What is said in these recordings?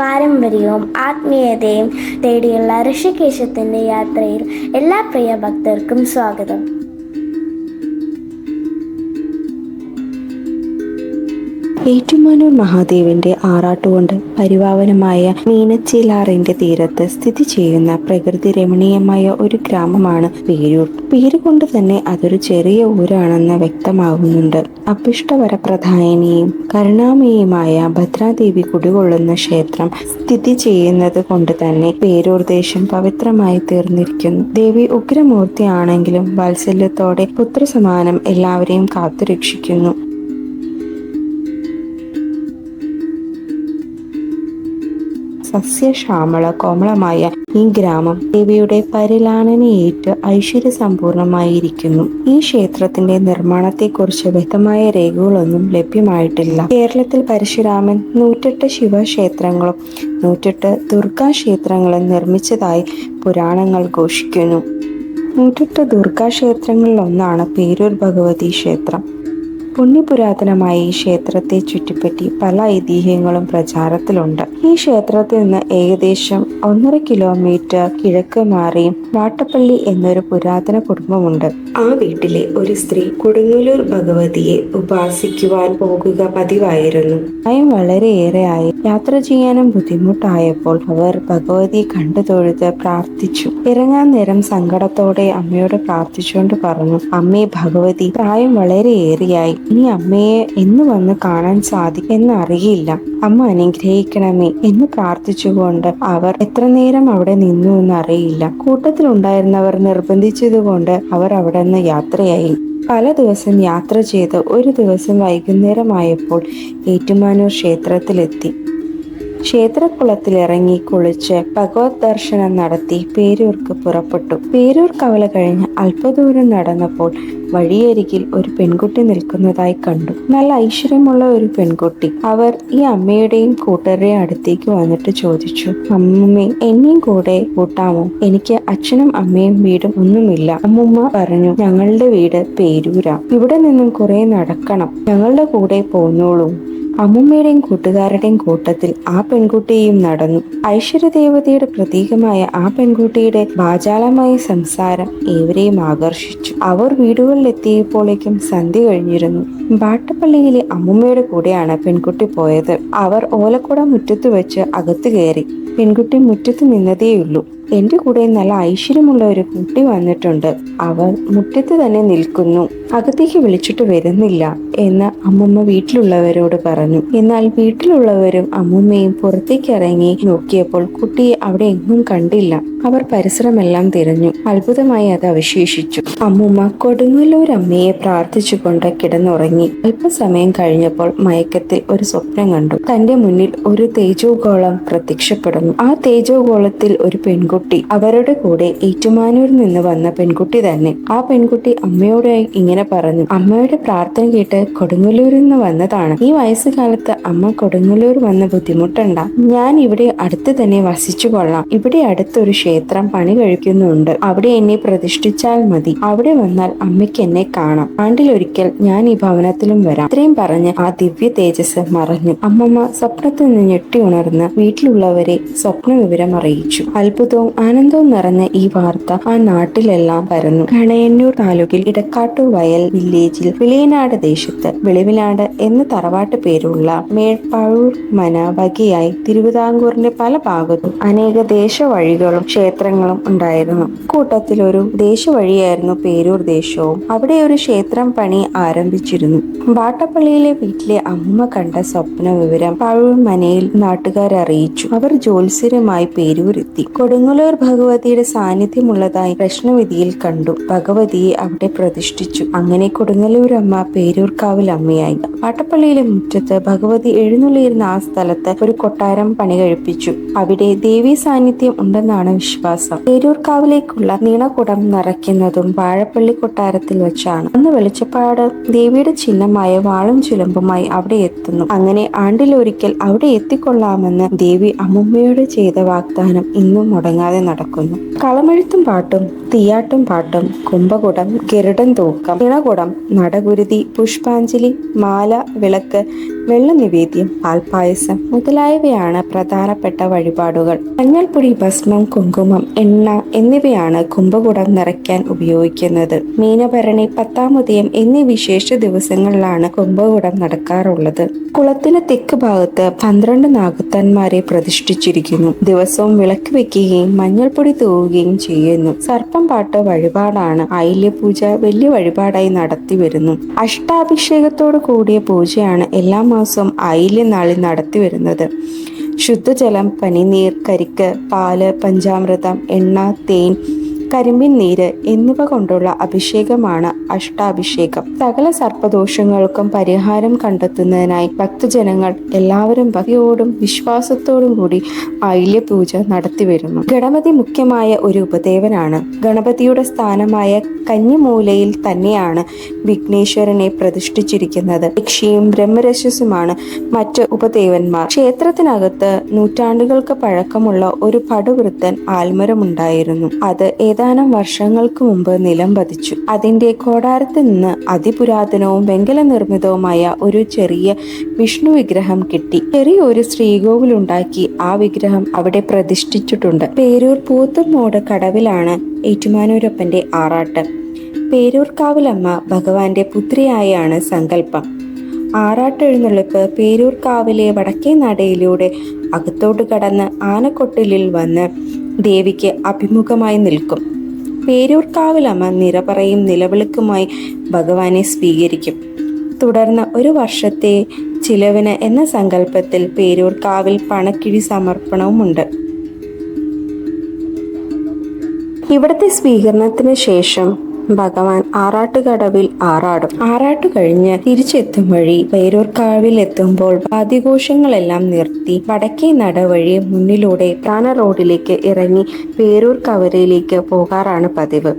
പാരമ്പര്യവും ആത്മീയതയും തേടിയുള്ള ഋഷികേശത്തിന്റെ യാത്രയിൽ എല്ലാ പ്രിയ ഭക്തർക്കും സ്വാഗതം. ഏറ്റുമാനൂർ മഹാദേവന്റെ ആറാട്ടുകൊണ്ട് പരിപാവനമായ മീനച്ചിലാറിന്റെ തീരത്ത് സ്ഥിതി ചെയ്യുന്ന പ്രകൃതി രമണീയമായ ഒരു ഗ്രാമമാണ് പേരൂർ. പേരുകൊണ്ട് തന്നെ അതൊരു ചെറിയ ഊരാണെന്ന് വ്യക്തമാകുന്നുണ്ട് അഭിഷ്ടവരപ്രധായനിയും കരുണാമയുമായ ഭദ്രാദേവി കുടികൊള്ളുന്ന ക്ഷേത്രം സ്ഥിതി ചെയ്യുന്നത് കൊണ്ട് തന്നെ പേരൂർ ദേശം പവിത്രമായി തീർന്നിരിക്കുന്നു. ദേവി ഉഗ്രമൂർത്തിയാണെങ്കിലും വാത്സല്യത്തോടെ പുത്രസമാനം എല്ലാവരെയും കാത്തുരക്ഷിക്കുന്നു. സസ്യശ്യാമള കോമളമായ ഈ ഗ്രാമം ദേവിയുടെ പരിലാണനയേറ്റ് ഐശ്വര്യ സമ്പൂർണമായിരിക്കുന്നു ഈ ക്ഷേത്രത്തിന്റെ നിർമ്മാണത്തെക്കുറിച്ച് വ്യക്തമായ രേഖകളൊന്നും ലഭ്യമായിട്ടില്ല. കേരളത്തിൽ പരശുരാമൻ നൂറ്റെട്ട് ശിവക്ഷേത്രങ്ങളും നൂറ്റെട്ട് ദുർഗാക്ഷേത്രങ്ങളും നിർമ്മിച്ചതായി പുരാണങ്ങൾ ഘോഷിക്കുന്നു. നൂറ്റെട്ട് ദുർഗാ ക്ഷേത്രങ്ങളിൽ ഒന്നാണ് പേരൂർ ഭഗവതി ക്ഷേത്രം. പുണ്യപുരാതനമായ ഈ ക്ഷേത്രത്തെ ചുറ്റിപ്പറ്റി പല ഐതിഹ്യങ്ങളും പ്രചാരത്തിലുണ്ട്. ഈ ക്ഷേത്രത്തിൽ നിന്ന് ഏകദേശം ഒന്നര കിലോമീറ്റർ കിഴക്ക് മാറി വാട്ടപ്പള്ളി എന്നൊരു പുരാതന കുടുംബമുണ്ട്. ആ വീട്ടിലെ ഒരു സ്ത്രീ കൊടുങ്ങല്ലൂർ ഭഗവതിയെ ഉപാസിക്കുവാൻ പോകുക പതിവായിരുന്നു. ഭയം വളരെയേറെയായി യാത്ര ചെയ്യാനും ബുദ്ധിമുട്ടായപ്പോൾ അവർ ഭഗവതി കണ്ടു തൊഴുത് പ്രാർത്ഥിച്ചു. ഇറങ്ങാൻ നേരം സങ്കടത്തോടെ അമ്മയോട് പ്രാർത്ഥിച്ചുകൊണ്ട് പറഞ്ഞു അമ്മേ ഭഗവതി പ്രായം വളരെയേറെയായി. ഇനി അമ്മയെ എന്ന് വന്ന് കാണാൻ സാധിക്കും എന്നറിയില്ല അമ്മ അനുഗ്രഹിക്കണമേ എന്ന് പ്രാർത്ഥിച്ചുകൊണ്ട് അവർ എത്ര നേരം അവിടെ നിന്നു എന്നറിയില്ല കൂട്ടത്തിലുണ്ടായിരുന്നവർ നിർബന്ധിച്ചതുകൊണ്ട് അവർ അവിടെ നിന്ന് യാത്രയായി. പല ദിവസം യാത്ര ചെയ്ത് ഒരു ദിവസം വൈകുന്നേരമായപ്പോൾ ഏറ്റുമാനൂർ ക്ഷേത്രത്തിലെത്തി. ക്ഷേത്രക്കുളത്തിൽ ഇറങ്ങി കുളിച്ച് ഭഗവത് ദർശനം നടത്തി പേരൂർക്ക് പുറപ്പെട്ടു. പേരൂർ കവല കഴിഞ്ഞ് അല്പദൂരം നടന്നപ്പോൾ വഴിയരികിൽ ഒരു പെൺകുട്ടി നിൽക്കുന്നതായി കണ്ടു. നല്ല ഐശ്വര്യമുള്ള ഒരു പെൺകുട്ടി. അവർ ഈ അമ്മയുടെയും കൂട്ടരുടെയും അടുത്തേക്ക് വന്നിട്ട് ചോദിച്ചു അമ്മമ്മേ എന്നെയും കൂടെ കൂട്ടാമോ? എനിക്ക് അച്ഛനും അമ്മയും വീടും ഒന്നുമില്ല. അമ്മുമ്മ പറഞ്ഞു ഞങ്ങളുടെ വീട് പേരൂരാ. ഇവിടെ നിന്നും കുറെ നടക്കണം. ഞങ്ങളുടെ കൂടെ പോന്നോളൂ. അമ്മുമ്മയുടെയും കൂട്ടുകാരുടെയും കൂട്ടത്തിൽ ആ പെൺകുട്ടിയും നടന്നു. ഐശ്വര്യദേവതയുടെ പ്രതീകമായ ആ പെൺകുട്ടിയുടെ വാചാലമായ സംസാരം ഏവരെയും ആകർഷിച്ചു. അവർ വീടുകളിലെത്തിയപ്പോഴേക്കും സന്ധ്യ കഴിഞ്ഞിരുന്നു. ബാട്ടപ്പള്ളിയിലെ അമ്മുമ്മയുടെ കൂടെയാണ് പെൺകുട്ടി പോയത്. അവർ ഓലക്കുട മുറ്റത്ത് വെച്ച് അകത്തു കയറി. പെൺകുട്ടി മുറ്റത്ത് നിന്നതേയുള്ളൂ. എന്റെ കൂടെ നല്ല ഐശ്വര്യമുള്ള ഒരു കുട്ടി വന്നിട്ടുണ്ട്. അവർ മുറ്റത്ത് തന്നെ നിൽക്കുന്നു. അകത്തേക്ക് വിളിച്ചിട്ട് വരുന്നില്ല എന്ന് അമ്മമ്മ വീട്ടിലുള്ളവരോട് പറഞ്ഞു. എന്നാൽ വീട്ടിലുള്ളവരും അമ്മൂമ്മയും പുറത്തേക്ക് ഇറങ്ങി നോക്കിയപ്പോൾ കുട്ടിയെ അവിടെ എങ്ങും കണ്ടില്ല. അവർ പരിസരമെല്ലാം തിരഞ്ഞു. അത്ഭുതമായി അത് അവശേഷിച്ചു. അമ്മൂമ്മ കൊടുങ്ങല്ലൂർ അമ്മയെ പ്രാർത്ഥിച്ചുകൊണ്ട് കിടന്നുറങ്ങി. അല്പസമയം കഴിഞ്ഞപ്പോൾ മയക്കത്തിൽ ഒരു സ്വപ്നം കണ്ടു. തന്റെ മുന്നിൽ ഒരു തേജോഗോളം പ്രത്യക്ഷപ്പെടുന്നു. ആ തേജോഗോളത്തിൽ ഒരു പെൺകുട്ടി. അവരുടെ കൂടെ ഏറ്റുമാനൂരിൽ നിന്ന് വന്ന പെൺകുട്ടി തന്നെ. ആ പെൺകുട്ടി അമ്മയോട് ഇങ്ങനെ പറഞ്ഞു. അമ്മയുടെ പ്രാർത്ഥന കേട്ട് കൊടുങ്ങല്ലൂരിൽ നിന്ന് വന്നതാണ്. ഈ വയസ്സുകാലത്ത് അമ്മ കൊടുങ്ങല്ലൂർ വന്ന ബുദ്ധിമുട്ടണ്ട. ഞാൻ ഇവിടെ അടുത്ത് തന്നെ വസിച്ചു കൊള്ളാം ഇവിടെ അടുത്തൊരു പണി കഴിക്കുന്നുണ്ട്. അവിടെ എന്നെ പ്രതിഷ്ഠിച്ചാൽ മതി. അവിടെ വന്നാൽ അമ്മയ്ക്ക് എന്നെ കാണാം. ആണ്ടിലൊരിക്കൽ ഞാൻ ഈ ഭവനത്തിലും വരാം. ഇത്രയും പറഞ്ഞ് ആ ദിവ്യ തേജസ് മറഞ്ഞു. അമ്മമ്മ സ്വപ്നത്തിൽ നിന്ന് ഞെട്ടി ഉണർന്ന് വീട്ടിലുള്ളവരെ സ്വപ്ന വിവരം അറിയിച്ചു. അത്ഭുതവും ആനന്ദവും നിറഞ്ഞ ഈ വാർത്ത ആ നാട്ടിലെല്ലാം പരന്നു. കണയന്നൂർ താലൂക്കിൽ ഇടക്കാട്ടൂർ വയൽ വില്ലേജിൽ വിളിയനാട് ദേശത്ത് വെളിവിലാട് എന്ന തറവാട്ട് പേരുള്ള മേഴ്പാഴൂർ മന വകയായി തിരുവിതാംകൂറിന്റെ പല ഭാഗത്തും അനേക ദേശവഴികളും ക്ഷേത്രങ്ങളും ഉണ്ടായിരുന്നു. കൂട്ടത്തിൽ ഒരു ദേശവഴിയായിരുന്നു പേരൂർ ദേശവും. അവിടെ ഒരു ക്ഷേത്രം പണി ആരംഭിച്ചിരുന്നു. വാട്ടപ്പള്ളിയിലെ വീട്ടിലെ അമ്മ കണ്ട സ്വപ്ന വിവരം പഴൂർ മനയിൽ നാട്ടുകാർ അറിയിച്ചു. അവർ ജ്യോത്സ്യരുമായി പേരൂരെത്തി. കൊടുങ്ങല്ലൂർ ഭഗവതിയുടെ സാന്നിധ്യമുള്ളതായി പ്രശ്നവിധിയിൽ കണ്ടു. ഭഗവതിയെ അവിടെ പ്രതിഷ്ഠിച്ചു. അങ്ങനെ കൊടുങ്ങല്ലൂർ അമ്മ പേരൂർക്കാവിൽ അമ്മയായി. വാട്ടപ്പള്ളിയിലെ മുറ്റത്ത് ഭഗവതി എഴുന്നള്ളിയിരുന്ന ആ സ്ഥലത്ത് ഒരു കൊട്ടാരം പണി കഴിപ്പിച്ചു. അവിടെ ദേവീ സാന്നിധ്യം ഉണ്ടെന്നാണ് വിശ്വാസം പേരൂർക്കാവിലേക്കുള്ള നീണകുടം നിറയ്ക്കുന്നതും വാഴപ്പള്ളി കൊട്ടാരത്തിൽ വെച്ചാണ്. അന്ന് വെളിച്ചപ്പാട് ദേവിയുടെ ചിഹ്നമായ വാളും ചുലമ്പുമായി അവിടെ എത്തുന്നു. അങ്ങനെ ആണ്ടിലൊരിക്കൽ അവിടെ എത്തിക്കൊള്ളാമെന്ന് ദേവി അമ്മുമ്മയോട് ചെയ്ത വാഗ്ദാനം ഇന്നും മുടങ്ങാതെ നടക്കുന്നു. കളമെഴുത്തും പാട്ടും തീയാട്ടും പാട്ടും കുംഭകുടം ഗരുഡൻ തൂക്കം ഇണകുടം നടകുരുതി പുഷ്പാഞ്ജലി മാല വിളക്ക് വെള്ളനിവേദ്യം പാൽപ്പായസം മുതലായവയാണ് പ്രധാനപ്പെട്ട വഴിപാടുകൾ. മഞ്ഞൾപ്പൊടി ഭസ്മം കുങ്കുമം എണ്ണ എന്നിവയാണ് കുംഭകുടം നിറയ്ക്കാൻ ഉപയോഗിക്കുന്നത്. മീനഭരണി പത്താമുദയം എന്നീ വിശേഷ ദിവസങ്ങളിലാണ് കുംഭകുടം നടക്കാറുള്ളത്. കുളത്തിന് തെക്ക് ഭാഗത്ത് പന്ത്രണ്ട് നാഗത്തന്മാരെ പ്രതിഷ്ഠിച്ചിരിക്കുന്നു. ദിവസവും വിളക്ക് വെക്കുകയും മഞ്ഞൾപ്പൊടി തൂവുകയും ചെയ്യുന്നു. സർപ്പം പാട്ട് വഴിപാടാണ് ആയില്യപൂജ വലിയ വഴിപാടായി നടത്തി വരുന്നു. അഷ്ടാഭിഷേകത്തോടു കൂടിയ പൂജയാണ് എല്ലാ മാസവും അയിലെ നാളിൽ നടത്തി വരുന്നത്. ശുദ്ധജലം പനിനീർ കരിക്ക് പാൽ പഞ്ചാമൃതം എണ്ണ തേൻ കരിമ്പിൻ നീര് എന്നിവ കൊണ്ടുള്ള അഭിഷേകമാണ് അഷ്ടാഭിഷേകം. സകല സർപ്പദോഷങ്ങൾക്കും പരിഹാരം കണ്ടെത്തുന്നതിനായി ഭക്തജനങ്ങൾ എല്ലാവരും ഭക്തിയോടും വിശ്വാസത്തോടും കൂടി മൈല്യപൂജ പൂജ നടത്തി വരുന്നു ഗണപതി മുഖ്യമായ ഒരു ഉപദേവനാണ്. ഗണപതിയുടെ സ്ഥാനമായ കന്നിമൂലയിൽ തന്നെയാണ് വിഘ്നേശ്വരനെ പ്രതിഷ്ഠിച്ചിരിക്കുന്നത്. യക്ഷിയും ബ്രഹ്മരശസുമാണ് മറ്റ് ഉപദേവന്മാർ. ക്ഷേത്രത്തിനകത്ത് നൂറ്റാണ്ടുകൾക്ക് പഴക്കമുള്ള ഒരു പടുവൃത്തൻ ആൽമരമുണ്ടായിരുന്നു. അത് ഏതാനും വർഷങ്ങൾക്ക് മുമ്പ് നിലം പതിച്ചു. അതിന്റെ കോടാരത്ത് നിന്ന് അതിപുരാതനവും വെങ്കല നിർമ്മിതവുമായ ഒരു ചെറിയ വിഷ്ണു വിഗ്രഹം കിട്ടി. ചെറിയൊരു ശ്രീകോവിലുണ്ടാക്കി ആ വിഗ്രഹം അവിടെ പ്രതിഷ്ഠിച്ചിട്ടുണ്ട്. പേരൂർ പൂത്തുമോട് കടവിലാണ് ഏറ്റുമാനൂരപ്പന്റെ ആറാട്ട്. പേരൂർക്കാവിലമ്മ ഭഗവാന്റെ പുത്രിയായാണ് സങ്കല്പം. ആറാട്ടെഴുന്നള്ളിപ്പ് പേരൂർക്കാവിലെ വടക്കേ നടയിലൂടെ അകത്തോട്ട് കടന്ന് ആനക്കൊട്ടിലിൽ വന്ന് ദേവിക്ക് അഭിമുഖമായി നിൽക്കും. പേരൂർക്കാവിലമ്മ നിറപറയും നിലവിളക്കുമായി ഭഗവാനെ സ്വീകരിക്കും. തുടർന്ന് ഒരു വർഷത്തെ ചിലവിന് എന്ന സങ്കല്പത്തിൽ പേരൂർക്കാവിൽ പണക്കിഴി സമർപ്പണവുമുണ്ട്. ഇവിടുത്തെ സ്വീകരണത്തിന് ശേഷം ഭഗവാൻ ആറാട്ടുകടവിൽ ആറാടും. ആറാട്ടു കഴിഞ്ഞ് തിരിച്ചെത്തും വഴി പേരൂർക്കാവിൽ എത്തുമ്പോൾ വാദ്യഘോഷങ്ങളെല്ലാം നിർത്തി വടക്കേ നട വഴി മുന്നിലൂടെ പ്രാണ റോഡിലേക്ക് ഇറങ്ങി പേരൂർ കവരയിലേക്ക് പോകാറാണ് പതിവ്.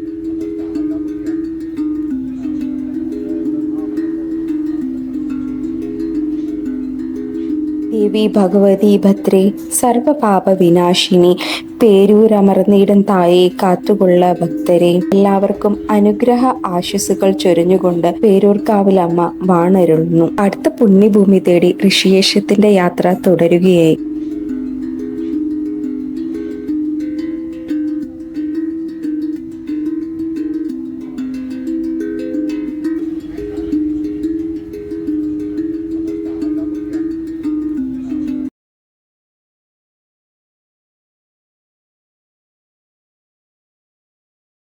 ദേവി ഭഗവതി ഭദ്രേ സർവപാപ വിനാശിനി പേരൂരമർന്നിടം തായെ കാത്തുകൊള്ള ഭക്തരെ. എല്ലാവർക്കും അനുഗ്രഹ ആശസ്സുകൾ ചൊരിഞ്ഞുകൊണ്ട് പേരൂർക്കാവിലമ്മ വാണരുളുന്നു. അടുത്ത പുണ്യഭൂമി തേടി ഋഷിയേശത്തിന്റെ യാത്ര തുടരുകയായി.